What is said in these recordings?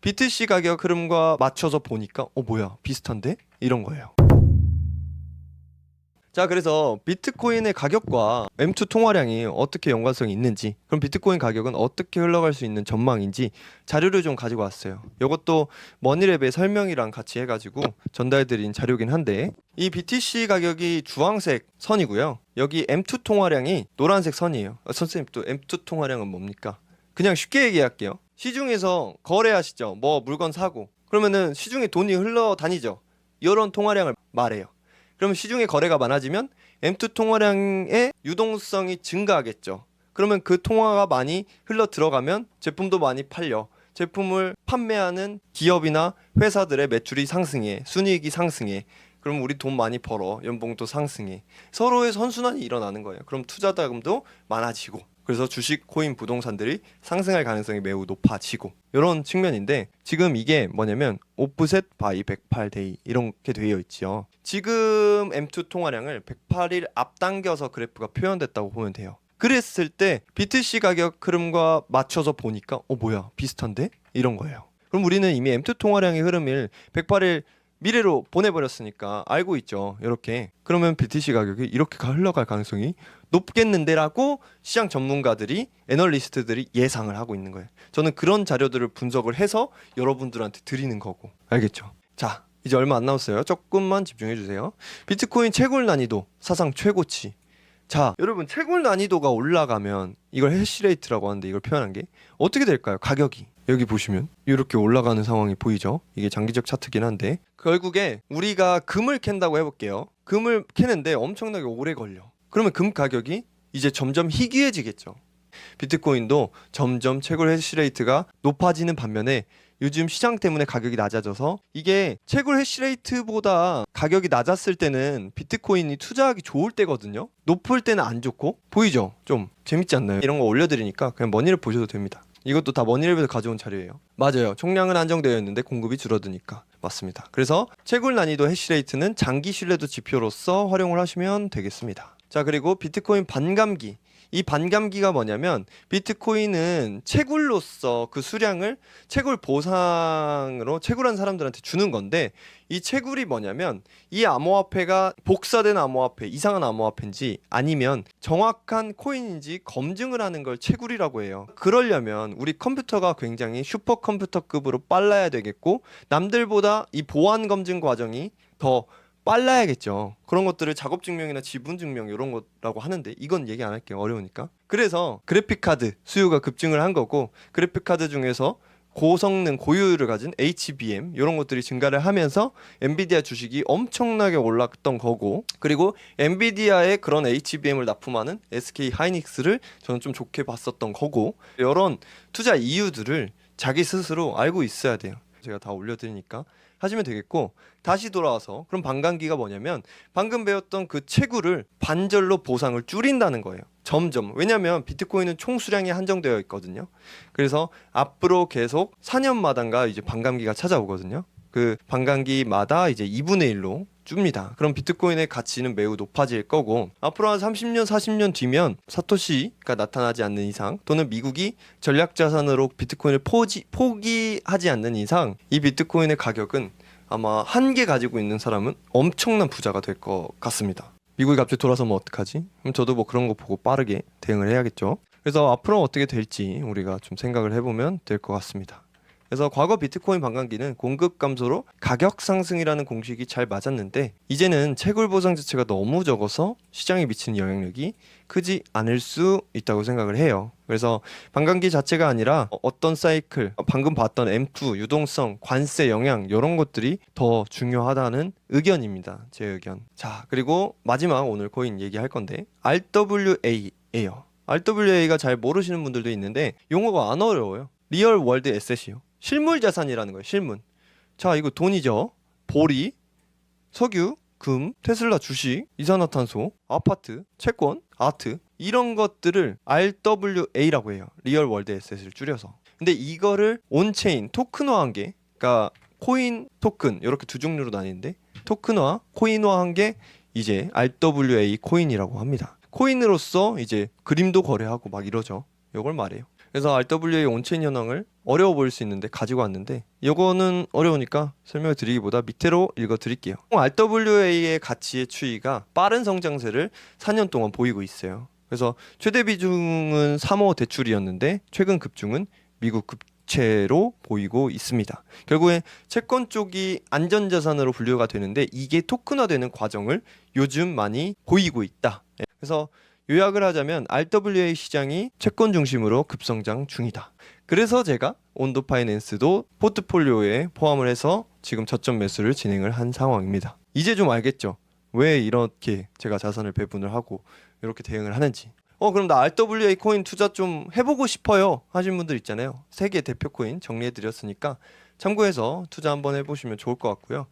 BTC 가격 흐름과 맞춰서 보니까 어 뭐야 비슷한데 이런 거예요. 자 그래서 비트코인의 가격과 M2 통화량이 어떻게 연관성이 있는지 그럼 비트코인 가격은 어떻게 흘러갈 수 있는 전망인지 자료를 좀 가지고 왔어요. 이것도 머니랩의 설명이랑 같이 해가지고 전달드린 자료긴 한데 이 BTC 가격이 주황색 선이고요. 여기 M2 통화량이 노란색 선이에요. 아, 선생님 또 M2 통화량은 뭡니까? 그냥 쉽게 얘기할게요. 시중에서 거래하시죠. 뭐 물건 사고 그러면은 시중에 돈이 흘러 다니죠. 이런 통화량을 말해요. 그러면 시중에 거래가 많아지면 M2 통화량의 유동성이 증가하겠죠. 그러면 그 통화가 많이 흘러 들어가면 제품도 많이 팔려. 제품을 판매하는 기업이나 회사들의 매출이 상승해. 순이익이 상승해. 그럼 우리 돈 많이 벌어. 연봉도 상승해. 서로의 선순환이 일어나는 거예요. 그럼 투자 자금도 많아지고. 그래서 주식, 코인, 부동산들이 상승할 가능성이 매우 높아지고 이런 측면인데 지금 이게 뭐냐면 오프셋 바이 108데이 이렇게 되어 있지요. 지금 M2 통화량을 108일 앞당겨서 그래프가 표현됐다고 보면 돼요. 그랬을 때 BTC 가격 흐름과 맞춰서 보니까 어 뭐야 비슷한데 이런 거예요. 그럼 우리는 이미 M2 통화량의 흐름을 108일 미래로 보내버렸으니까 알고 있죠. 이렇게 그러면 BTC 가격이 이렇게 가- 흘러갈 가능성이 높겠는데라고 시장 전문가들이 애널리스트들이 예상을 하고 있는 거예요. 저는 그런 자료들을 분석을 해서 여러분들한테 드리는 거고 알겠죠? 자 이제 얼마 안 남았어요. 조금만 집중해 주세요. 비트코인 채굴 난이도 사상 최고치. 자 여러분 채굴 난이도가 올라가면 이걸 해시레이트라고 하는데 이걸 표현한 게 어떻게 될까요? 가격이 여기 보시면 이렇게 올라가는 상황이 보이죠? 이게 장기적 차트긴 한데 결국에 우리가 금을 캔다고 해볼게요. 금을 캐는데 엄청나게 오래 걸려. 그러면 금 가격이 이제 점점 희귀해지겠죠. 비트코인도 점점 채굴 해시레이트가 높아지는 반면에 요즘 시장 때문에 가격이 낮아져서 이게 채굴 해시레이트보다 가격이 낮았을 때는 비트코인이 투자하기 좋을 때거든요. 높을 때는 안 좋고 보이죠? 좀 재밌지 않나요? 이런 거 올려드리니까 그냥 머니를 보셔도 됩니다. 이것도 다 머니랩에서 가져온 자료예요. 맞아요. 총량은 안정되어 있는데 공급이 줄어드니까 맞습니다. 그래서 채굴 난이도 해시레이트는 장기 신뢰도 지표로서 활용을 하시면 되겠습니다. 자 그리고 비트코인 반감기 이 반감기가 뭐냐면 비트코인은 채굴로서 그 수량을 채굴 보상으로 채굴한 사람들한테 주는 건데 이 채굴이 뭐냐면 이 암호화폐가 복사된 암호화폐 이상한 암호화폐인지 아니면 정확한 코인인지 검증을 하는 걸 채굴이라고 해요. 그러려면 우리 컴퓨터가 굉장히 슈퍼컴퓨터급으로 빨라야 되겠고 남들보다 이 보안 검증 과정이 더 빨라야겠죠. 그런 것들을 작업 증명이나 지분 증명 이런 거라고 하는데 이건 얘기 안 할게요. 어려우니까. 그래서 그래픽 카드 수요가 급증을 한 거고 그래픽 카드 중에서 고성능 고효율을 가진 HBM 이런 것들이 증가를 하면서 엔비디아 주식이 엄청나게 올랐던 거고 그리고 엔비디아의 그런 HBM을 납품하는 SK 하이닉스를 저는 좀 좋게 봤었던 거고 이런 투자 이유들을 자기 스스로 알고 있어야 돼요. 제가 다 올려드리니까 하시면 되겠고 다시 돌아와서 그럼 반감기가 뭐냐면 방금 배웠던 그 채굴을 반절로 보상을 줄인다는 거예요. 점점 왜냐하면 비트코인은 총 수량이 한정되어 있거든요. 그래서 앞으로 계속 4년마다인가 이제 반감기가 찾아오거든요. 그 반감기마다 이제 2분의 1로 줍니다. 그럼 비트코인의 가치는 매우 높아질 거고 앞으로 한 30년, 40년 뒤면 사토시가 나타나지 않는 이상 또는 미국이 전략 자산으로 비트코인을 포지, 포기하지 않는 이상 이 비트코인의 가격은 아마 한 개 가지고 있는 사람은 엄청난 부자가 될 것 같습니다. 미국이 갑자기 돌아서면 어떡하지? 그럼 저도 뭐 그런 거 보고 빠르게 대응을 해야겠죠. 그래서 앞으로 어떻게 될지 우리가 좀 생각을 해보면 될 것 같습니다. 그래서 과거 비트코인 반감기는 공급 감소로 가격 상승이라는 공식이 잘 맞았는데 이제는 채굴 보상 자체가 너무 적어서 시장에 미치는 영향력이 크지 않을 수 있다고 생각을 해요. 그래서 반감기 자체가 아니라 어- 어떤 사이클, 어, 방금 봤던 M2, 유동성, 관세 영향 이런 것들이 더 중요하다는 의견입니다. 제 의견. 자, 그리고 마지막 오늘 코인 얘기할 건데 RWA예요. RWA가 잘 모르시는 분들도 있는데 용어가 안 어려워요. 리얼 월드 에셋이요. 실물 자산이라는 거예요. 실물. 자, 이거 돈이죠. 보리, 석유, 금, 테슬라 주식, 이산화탄소, 아파트, 채권, 아트 이런 것들을 RWA라고 해요. 리얼 월드 에셋을 줄여서. 근데 이거를 온체인 토큰화한 게 그러니까 코인 토큰 이렇게 두 종류로 나뉘는데 토큰화, 코인화한 게 이제 RWA 코인이라고 합니다. 코인으로서 이제 그림도 거래하고 막 이러죠. 이걸 말해요. 그래서 RWA 온체인 현황을 어려워 보일 수 있는데 가지고 왔는데 이거는 어려우니까 설명을 드리기보다 밑으로 읽어 드릴게요. RWA의 가치의 추이가 빠른 성장세를 4년 동안 보이고 있어요. 그래서 최대 비중은 3호 대출이었는데 최근 급중은 미국 급채로 보이고 있습니다. 결국에 채권 쪽이 안전자산으로 분류가 되는데 이게 토큰화되는 과정을 요즘 많이 보이고 있다. 예, 그래서 요약을 하자면 RWA 시장이 채권 중심으로 급성장 중이다. 그래서 제가 온도 파이낸스도 포트폴리오에 포함을 해서 지금 저점 매수를 진행을 한 상황입니다. 이제 좀 알겠죠? 왜 이렇게 제가 자산을 배분을 하고 이렇게 대응을 하는지. 어 그럼 나 RWA 코인 투자 좀 해보고 싶어요 하신 분들 있잖아요. 세계 대표 코인 정리해 드렸으니까 참고해서 투자 한번 해보시면 좋을 것 같고요.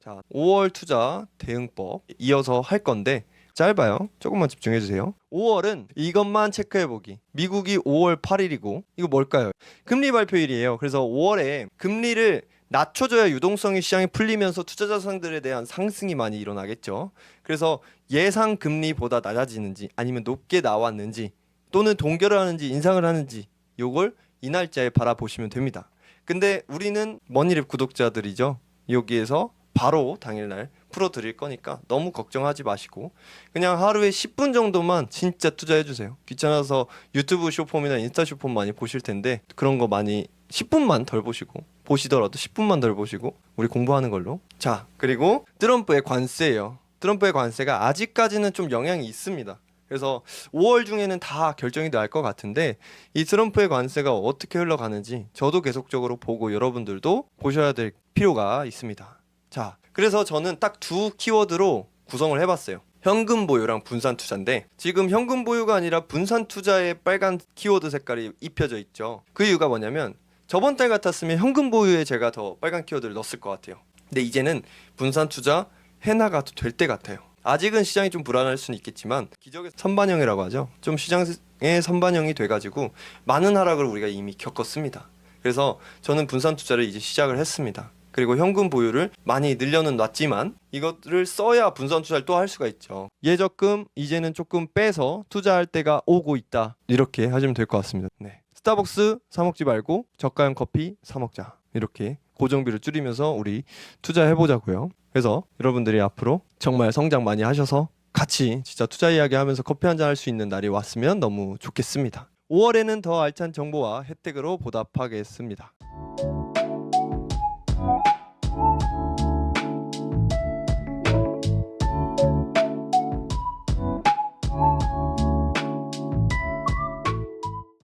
자 5월 투자 대응법 이어서 할 건데 짧아요. 조금만 집중해 주세요. 5월은 이것만 체크해 보기. 미국이 5월 8일이고 이거 뭘까요? 금리 발표일이에요. 그래서 5월에 금리를 낮춰줘야 유동성이 시장이 풀리면서 투자 자산들에 대한 상승이 많이 일어나겠죠. 그래서 예상 금리보다 낮아지는지 아니면 높게 나왔는지 또는 동결을 하는지 인상을 하는지 요걸 이 날짜에 바라보시면 됩니다. 근데 우리는 머니랩 구독자들이죠. 여기에서 바로 당일날 풀어드릴 거니까 너무 걱정하지 마시고 그냥 하루에 10분 정도만 진짜 투자해 주세요. 귀찮아서 유튜브 쇼폼이나 인스타 쇼폼 많이 보실 텐데 그런 거 많이 10분만 덜 보시고 보시더라도 10분만 덜 보시고 우리 공부하는 걸로. 자, 그리고 트럼프의 관세예요. 트럼프의 관세가 아직까지는 좀 영향이 있습니다. 그래서 5월 중에는 다 결정이 날 것 같은데 이 트럼프의 관세가 어떻게 흘러가는지 저도 계속적으로 보고 여러분들도 보셔야 될 필요가 있습니다. 자, 그래서 저는 딱 두 키워드로 구성을 해봤어요. 현금 보유랑 분산 투자인데 지금 현금 보유가 아니라 분산 투자에 빨간 키워드 색깔이 입혀져 있죠. 그 이유가 뭐냐면 저번 달 같았으면 현금 보유에 제가 더 빨간 키워드를 넣었을 것 같아요. 근데 이제는 분산 투자 해나가도 될때 같아요. 아직은 시장이 좀 불안할 수는 있겠지만 기적의 선반영이라고 하죠. 좀 시장의 선반영이 돼가지고 많은 하락을 우리가 이미 겪었습니다. 그래서 저는 분산 투자를 이제 시작을 했습니다. 그리고 현금 보유를 많이 늘려는 놨지만 이것을 써야 분산 투자를 또 할 수가 있죠. 예적금 이제는 조금 빼서 투자할 때가 오고 있다. 이렇게 하시면 될 것 같습니다. 네. 스타벅스 사 먹지 말고 저가형 커피 사 먹자. 이렇게 고정비를 줄이면서 우리 투자해 보자고요. 그래서 여러분들이 앞으로 정말 성장 많이 하셔서 같이 진짜 투자 이야기 하면서 커피 한 잔 할 수 있는 날이 왔으면 너무 좋겠습니다. 5월에는 더 알찬 정보와 혜택으로 보답하겠습니다.